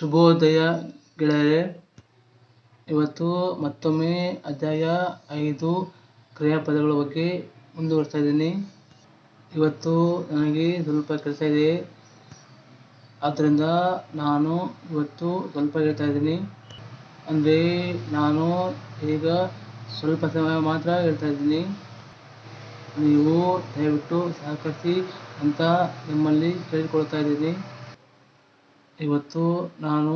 ಶುಭೋದಯ ಗೆಳೆಯರೆ, ಇವತ್ತು ಮತ್ತೊಮ್ಮೆ ಅಧ್ಯಾಯ ಐದು ಕ್ರಿಯಾಪದಗಳ ಬಗ್ಗೆ ಮುಂದುವರಿಸ್ತಾ ಇದ್ದೀನಿ. ಇವತ್ತು ನನಗೆ ಸ್ವಲ್ಪ ಕೆಲಸ ಇದೆ. ಆದ್ದರಿಂದ ನಾನು ಇವತ್ತು ಸ್ವಲ್ಪ ಹೇಳ್ತಾ ಇದ್ದೀನಿ. ಅಂದರೆ ನಾನು ಈಗ ಸ್ವಲ್ಪ ಸಮಯ ಮಾತ್ರ ಹೇಳ್ತಾ ಇದ್ದೀನಿ. ನೀವು ದಯವಿಟ್ಟು ಸಹಕರಿಸಿ ಅಂತ ನಿಮ್ಮಲ್ಲಿ ಕೇಳಿಕೊಳ್ತಾ ಇದ್ದೀನಿ. ಇವತ್ತು ನಾನು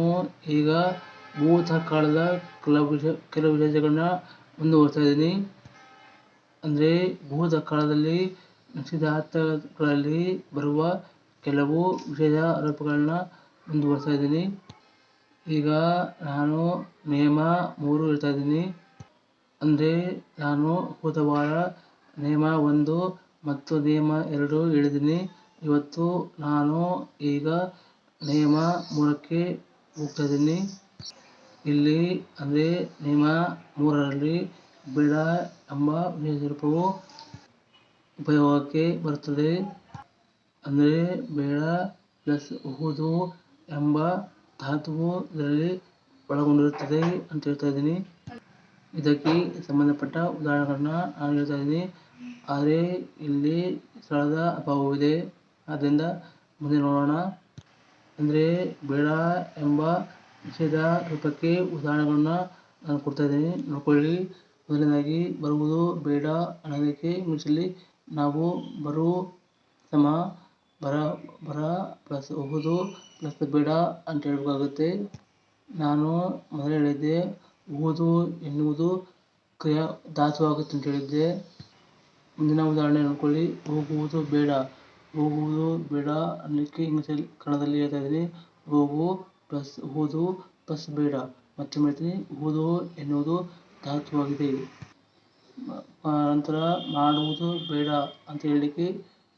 ಈಗ ಭೂತಕಾಲದ ಕೆಲವು ವಿಷಯ ಕೆಲವು ವಿಷಯಗಳನ್ನ ಮುಂದುವರಿಸ್ತಾ ಇದ್ದೀನಿ. ಅಂದರೆ ಭೂತಕಾಲದಲ್ಲಿ ನಿಶ್ಚಿತಾರ್ಥಗಳಲ್ಲಿ ಬರುವ ಕೆಲವು ವಿಷಯ ಆರೋಪಗಳನ್ನ ಮುಂದುವರಿಸ್ತಾ ಇದ್ದೀನಿ. ಈಗ ನಾನು ನಿಯಮ ಮೂರು ಹೇಳ್ತಾ ಇದ್ದೀನಿ. ಅಂದರೆ ನಾನು ಹೋದ ವಾರ ನಿಯಮ ಒಂದು ಮತ್ತು ನಿಯಮ ಎರಡು ಹೇಳಿದ್ದೀನಿ. ಇವತ್ತು ನಾನು ಈಗ ನಿಯಮ ಮೂರಕ್ಕೆ ಹೋಗ್ತಾ ಇದ್ದೀನಿ ಇಲ್ಲಿ ಅಂದರೆ ನಿಯಮ ಮೂರರಲ್ಲಿ ಬೇಡ ಎಂಬ ವಿಶೇಷ ರೂಪವು ಉಪಯೋಗಕ್ಕೆ ಬರುತ್ತದೆ. ಅಂದರೆ ಬೇಡ ಪ್ಲಸ್ ಉಹುದು ಎಂಬ ಧಾತುವು ಇದರಲ್ಲಿ ಒಳಗೊಂಡಿರುತ್ತದೆ ಅಂತ ಹೇಳ್ತಾ ಇದ್ದೀನಿ. ಇದಕ್ಕೆ ಸಂಬಂಧಪಟ್ಟ ಉದಾಹರಣೆಗಳನ್ನ ನಾನು ಹೇಳ್ತಾ ಇದ್ದೀನಿ. ಆದರೆ ಇಲ್ಲಿ ಸ್ಥಳದ ಅಭಾವವಿದೆ. ಆದ್ದರಿಂದ ಮುಂದೆ ನೋಡೋಣ. ಅಂದರೆ ಬೇಡ ಎಂಬ ನಿಷೇಧ ರೂಪಕ್ಕೆ ಉದಾಹರಣೆಗಳನ್ನ ನಾನು ಕೊಡ್ತಾ ಇದ್ದೀನಿ. ನೋಡ್ಕೊಳ್ಳಿ. ಮೊದಲನೇದಾಗಿ, ಬರುವುದು ಬೇಡ ಅನ್ನೋದಕ್ಕೆ ಮುಂಚೆಲಿ ನಾವು ಬರು, ಸಮ, ಬರ ಬರ ಪ್ಲಸ್ ಹೋಗುವುದು ಪ್ಲಸ್ ಬೇಡ ಅಂತ ಹೇಳಬೇಕಾಗುತ್ತೆ. ನಾನು ಮೊದಲೇ ಹೇಳಿದ್ದೆ ಓದು ಎನ್ನುವುದು ಕ್ರಿಯಾ ಧಾತು ಆಗುತ್ತೆ ಅಂತ ಹೇಳಿದ್ದೆ. ಮುಂದಿನ ಉದಾಹರಣೆ ನೋಡ್ಕೊಳ್ಳಿ. ಹೋಗುವುದು ಬೇಡ. ಹೋಗುವುದು ಬೇಡ ಅನ್ನಲಿಕ್ಕೆ ಇಂಗ್ಲೀಷಲ್ಲಿ ಕನ್ನಡದಲ್ಲಿ ಹೇಳ್ತಾ ಇದ್ದೀನಿ. ಹೋಗು ಪ್ಲಸ್ ಓದು ಪ್ಲಸ್ ಬೇಡ. ಮತ್ತೆ ಹೇಳ್ತೀನಿ, ಓದು ಎನ್ನುವುದು ಧಾತುವಾಗಿದೆ ನಂತರ ಮಾಡುವುದು ಬೇಡ ಅಂತ ಹೇಳಲಿಕ್ಕೆ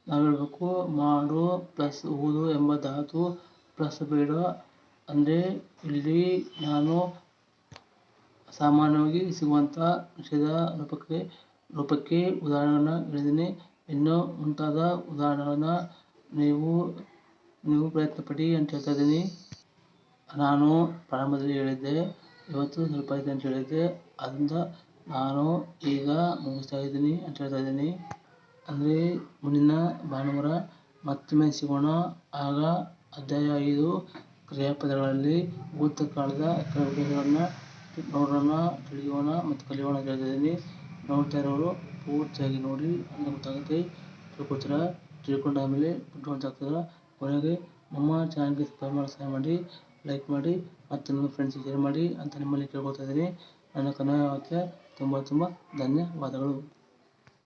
ನಾವು ಹೇಳಬೇಕು. ಮಾಡು, ಪ್ಲಸ್, ಓದು ಎಂಬ ಧಾತು ಪ್ಲಸ್ ಬೇಡ ಅಂದರೆ ಇಲ್ಲಿ ನಾನು ಸಾಮಾನ್ಯವಾಗಿ ಸಿಗುವಂಥ ವಿಷಯದ ರೂಪಕ್ಕೆ ರೂಪಕ್ಕೆ ಉದಾಹರಣೆಯನ್ನು ಹೇಳಿದ್ದೀನಿ. ಇನ್ನೂ ಮುಂತಾದ ಉದಾಹರಣೆಗಳನ್ನ ನೀವು ನೀವು ಪ್ರಯತ್ನ ಪಡಿ ಅಂತ ಹೇಳ್ತಾ ಇದ್ದೀನಿ. ನಾನು ಪ್ರಾರಂಭದಲ್ಲಿ ಹೇಳಿದ್ದೆ, ಇವತ್ತು ಸ್ವಲ್ಪ ಇದೆ ಅಂತ ಹೇಳಿದ್ದೆ. ಅದರಿಂದ ನಾನು ಈಗ ಮುಗಿಸ್ತಾ ಇದ್ದೀನಿ ಅಂತ ಹೇಳ್ತಾ ಇದ್ದೀನಿ. ಅಂದರೆ ಮುಂದಿನ ಭಾನುವಾರ ಮತ್ತೊಮ್ಮೆ ಸಿಗೋಣ. ಆಗ ಅಧ್ಯಾಯ ಐದು ಕ್ರಿಯಾಪದಗಳಲ್ಲಿ ಭೂತಕಾಲದ ಕಾಲದ ವಿಷಯಗಳನ್ನ ನೋಡೋಣ, ತಿಳಿಯೋಣ ಮತ್ತು ಕಲಿಯೋಣ ಅಂತ ಹೇಳ್ತಾ ಇದ್ದೀನಿ. ನೋಡ್ತಾ ಇರೋರು ಪೂರ್ತಿಯಾಗಿ ನೋಡಿ ಗೊತ್ತಾಗುತ್ತೆ ತಿಳ್ಕೊತೀರ ತಿಳ್ಕೊಂಡಾದ್ಮೇಲೆ ಬುದ್ಧಿವಂತ ಕೊನೆಗೆ ನಮ್ಮ ಚಾನಲ್ಗೆ ಸಬ್ಸ್ಕ್ರೈಬ್ ಮಾಡಿ, ಸಹಾಯ ಮಾಡಿ ಲೈಕ್ ಮಾಡಿ ಮತ್ತು ನಿಮ್ಮ ಫ್ರೆಂಡ್ಸಿಗೆ ಶೇರ್ ಮಾಡಿ ಅಂತ ನಿಮ್ಮಲ್ಲಿ ಕೇಳ್ಕೊಳ್ತಾ ಇದ್ದೀನಿ. ನನ್ನ ಕನ್ನಡ ವಾಕ್ಯ ತುಂಬ ತುಂಬ ಧನ್ಯವಾದಗಳು.